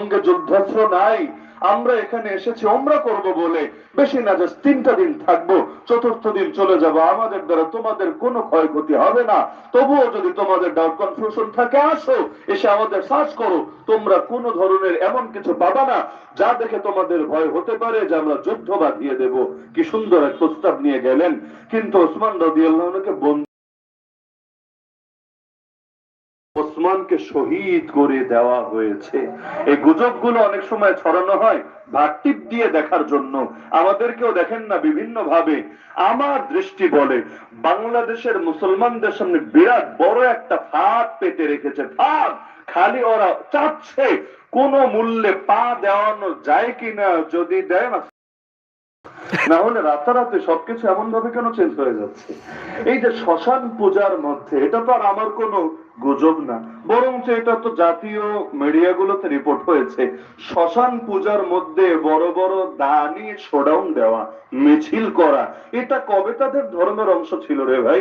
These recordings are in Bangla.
সঙ্গে যুদ্ধাস্ত্র নাই। আমরা এখানে এসেছি আমরা করব বলে। বেশি না, জাস্ট তিনটা দিন থাকব, চতুর্থ দিন চলে যাব। আমাদের দ্বারা তোমাদের কোনো ক্ষয়ক্ষতি হবে না। তবুও যদি তোমাদের ডাউট কনফিউশন থাকে, আসো, এসে আমাদের সার্চ করো। তোমরা কোন ধরনের এমন কিছু পাবা না, যা দেখে তোমাদের ভয় হতে পারে, যে আমরা যুদ্ধ বাঁধিয়ে দেব। কি সুন্দর এক প্রস্তাব নিয়ে গেলেন। কিন্তু ওসমান রবি আল্লাহকে ওসমানকে শহীদ করে দেওয়া হয়েছে। এই গুজবগুলো অনেক সময় ছড়ানো হয় ভাট্টিপ দিয়ে দেখার জন্য। আমাদেরকেও দেখেন না বিভিন্ন ভাবে আমার দৃষ্টি বলে, বাংলাদেশের মুসলমানদের সামনে বিরাট বড় একটা ফাঁদ পেতে রেখেছে। ফাঁদ! খালি ওরা চাচ্ছে, কোন মূল্যে পা দেওয়ানো যায় কিনা, যদি দেয় না না হলে রাতারাতি সবকিছু এমন ভাবে কেন চেঞ্জ হয়ে যাচ্ছে? এই যে শ্মশান পূজার মধ্যে, এটা তো আর আমার কোনো গুজব না। বরঞ্চ এটা তো জাতীয় মিডিয়াগুলোতে রিপোর্ট হয়েছে। শ্মশান পূজার মধ্যে বড় বড় দানি শোডাউন দেওয়া, মিছিল করা, এটা কবে তাদের ধর্মের অংশ ছিল রে ভাই?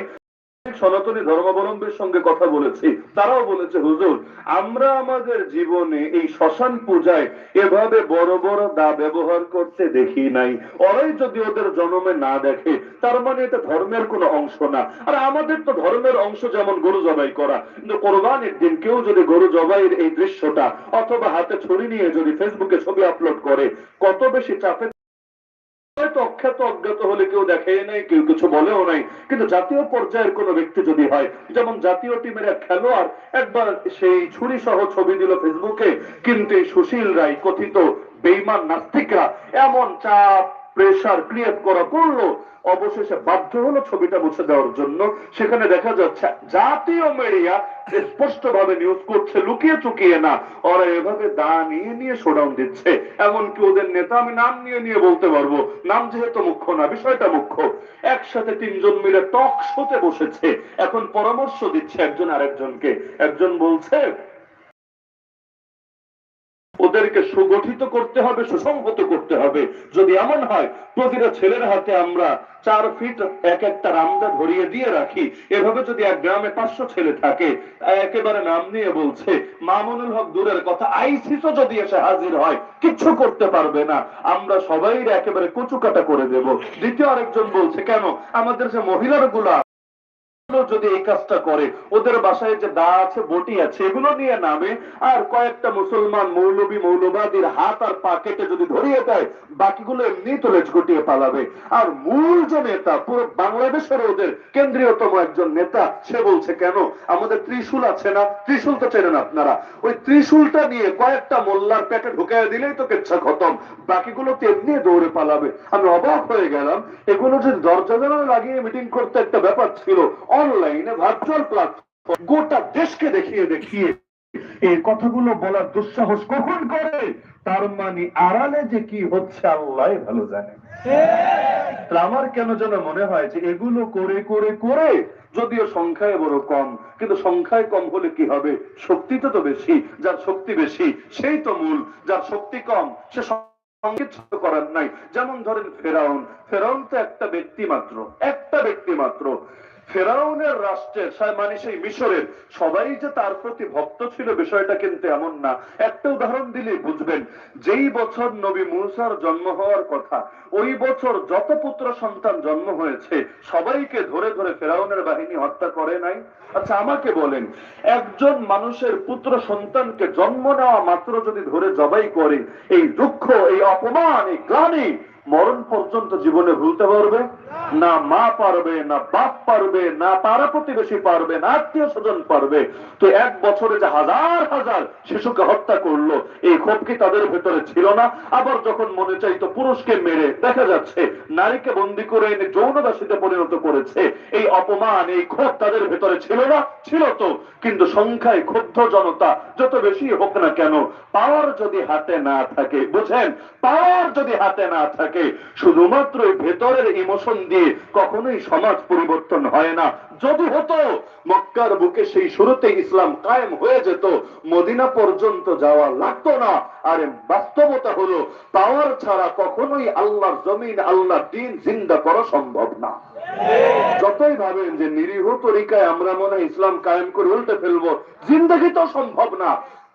সনাতনী ধর্মাবলম্বীর সঙ্গে কথা বলেছি, তারাও বলেছে, হুজুর, আমরা আমাদের জীবনে এই শ্মশান পূজায় এভাবে বড় বড় দা ব্যবহার করতে দেখি নাই। ওরাই যদি ওদের জন্মে না দেখে, তার মানে এটা ধর্মের কোনো অংশ না। আর আমাদের তো ধর্মের অংশ যেমন গরু জবাই করা, কিন্তু কোরবানির দিন কেউ যদি গরু জবাইয়ের এই দৃশ্যটা অথবা হাতে ছড়ি নিয়ে যদি ফেসবুকে ছবি আপলোড করে, কত বেশি চাপে হয়তো অখ্যাত, অজ্ঞাত হলে কেউ দেখে নাই, কেউ কিছু বলেও নাই। কিন্তু জাতীয় পর্যায়ের কোনো ব্যক্তি যদি হয়, যেমন জাতীয় টিমের এক খেলোয়াড় একবার সেই ছুরি সহ ছবি দিল ফেসবুকে, কিন্তু সুশীল রায় কথিত বেইমান নাস্তিকরা এমন চাপ প্রেশার ক্রিয়েট করা করল, অবশেষে বাধ্য হলো ছবিটা মুছে দেওয়ার জন্য। সেখানে দেখা যাচ্ছে, জাতীয় মিডিয়া স্পষ্ট ভাবে নিউজ করছে, লুকিয়ে চুকিয়ে না। ওরা এভাবে দা নিয়ে নিয়ে শোডাউন দিচ্ছে। এমনকি ওদের নেতা, আমি নাম নিয়ে নিয়ে বলতে পারব, নাম যেহেতু মুখ্য না, বিষয়টা মুখ্য। একসাথে তিনজন মিলে টক শোতে বসেছে। এখন পরামর্শ দিচ্ছে একজন আরেকজনকে। একজন বলছে ওদেরকে সুগঠিত করতে হবে সুসংহত করতে হবে। যদি এমন হয়, প্রতিটা ছেলের হাতে আমরা চার ফিট এক একটা রামদা ধরিয়ে দিয়ে রাখি। এভাবে যদি এক গ্রামে পাঁচশো ছেলে থাকে, একেবারে নাম নিয়ে বলছে, মামুনুল হক দূরের কথা, আইসিসও যদি এসে হাজির হয়, কিচ্ছু করতে পারবে না। আমরা সবাই একেবারে কুচুকাটা করে দেব। দ্বিতীয় আরেকজন বলছে, কেন? আমাদের যে মহিলারগুলা যদি এই কাজটা করে, ওদের বাসায় যে দা আছে, বটি আছে, এগুলো নিয়ে নামে, আর কয়েকটা মুসলমান মৌলবী, মৌলবাদীর হাত আর পা কেটে যদি ধরিয়ে দেয়, বাকিগুলো এমনি তো লেজ গুটিয়ে পালাবে। আর মূল যে নেতা, পুরো বাংলাদেশের ওদের কেন্দ্রীয়তম একজন নেতা, সে বলছে কেন? আমাদের ত্রিশূল আছে না? ত্রিশূল তো চেনেন আপনারা। ওই ত্রিশূলটা নিয়ে কয়েকটা মোল্লার পেটে ঢুকাই দিলেই তো কেচ্ছা খতম। বাকিগুলো তো এমনি দৌড়ে পালাবে। আমি অবাক হয়ে গেলাম, এগুলো যে দরজা জানালা লাগিয়ে মিটিং করতে একটা ব্যাপার ছিল অনলাইনে ভার্চুয়াল প্ল্যাটফর্ম গোটা দেশকে দেখিয়ে দেখিয়ে এই কথাগুলো বলার দুঃসাহস কখন করে? তার মানে আড়ালে যে কি হচ্ছে আল্লাহ ভালো জানে। আমার কেন যেন মনে হয় যে এগুলো করে করে করে যদিও সংখ্যায় বড় কম, কিন্তু সংখ্যায় কম হলে কি হবে? শক্তিটা তো বেশি, যার শক্তি বেশি, সেই তো মূল, যার শক্তি কম, সে সংকিত করার নাই। যেমন ধরেন ফেরাউন ফেরাউন তো একটা ব্যক্তি মাত্র, একটা ব্যক্তি মাত্র। ফেরাউনের রাষ্ট্রের মানে সেই মিশরের, সবাই যে তার প্রতি ভক্ত ছিল বিষয়টা কিন্তু এমন না। একটা উদাহরণ দিলেই বুঝবেন, যেই বছর নবী মুসার জন্ম হওয়ার কথা, ওই বছর যত পুত্র সন্তান জন্ম হয়েছে, সবাইকে ধরে ধরে ফেরাউনের বাহিনী হত্যা করে নাই। আচ্ছা আমাকে বলেন, একজন মানুষের পুত্র সন্তানকে জন্ম নেওয়া মাত্র যদি ধরে জবাই করে, এই দুঃখ, এই অপমান, এই গ্লানি মরণ পর্যন্ত জীবনে ভুলতে পারবে, না মা পারবে, না বাপ পারবে, না পাড়া প্রতিবেশী পারবে, না আত্মীয় স্বজন পারবে। তো এক বছরে যে হাজার হাজার শিশুকে হত্যা করল, এই ক্ষোভ কি তাদের ভেতরে ছিল না? আবার যখন মনে চাইতো পুরুষকে মেরে, দেখা যাচ্ছে নারীকে বন্দি করে এনে যৌনদাসীতে পরিণত করেছে। এই অপমান, এই ক্ষোভ তাদের ভেতরে ছিল না? ছিল তো। কিন্তু সংখ্যায় ক্ষুব্ধ জনতা, যত বেশি হোক না কেন, পাওয়ার যদি হাতে না থাকে, বুঝেন? পাওয়ার যদি হাতে না থাকে শুধুমাত্র এই ভেতরের ইমোশন দিয়ে কখনোই সমাজ পরিবর্তন হয় না। যদি হতো, মক্কার বুকে সেই শুরুতে ইসলাম কায়েম হয়ে যেত, মদিনা পর্যন্ত যাওয়া লাগতো না। আরে বাস্তবতা হলো, পাওয়ার ছাড়া কখনোই আল্লাহর জমিন, আল্লাহর দিন জিন্দা করা সম্ভব না। যতই ভাবেন যে নিরীহ তরিকায় আমরা মনে ইসলাম কায়েম করে উল্টে ফেলব, জিন্দগি তো সম্ভব না।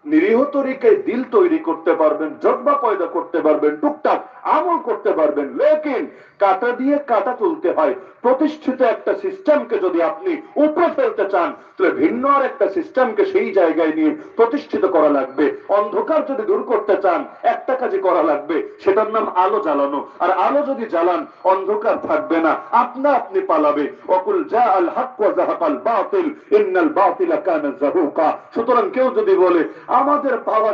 নিরীহ তরিকায় দিল তৈরি করতে পারবেন, জজ্বা পয়দা করতে পারবেন, টুকটাক আমল করতে পারবেন। লেকিন কাটা দিয়ে কাটা তুলতে হয়। প্রতিষ্ঠিত একটা সিস্টেমকে যদি আপনি উপরে ফেলতে চান, তাহলে ভিন্ন আর একটা সিস্টেমকে সেই জায়গায় নিয়ে প্রতিষ্ঠিত করা লাগবে। অন্ধকার যদি দূর করতে চান, একটা কাজই করা লাগবে, সেটার নাম আলো জ্বালানো। আর আলো যদি জ্বালান, অন্ধকার থাকবে না, আপনা আপনি পালাবে। অকুল যা আল হক বাতিল, ইন্নাল বাতিলা কানা জাহুকা সুতরাং কেউ যদি বলে আমাদের পাওয়া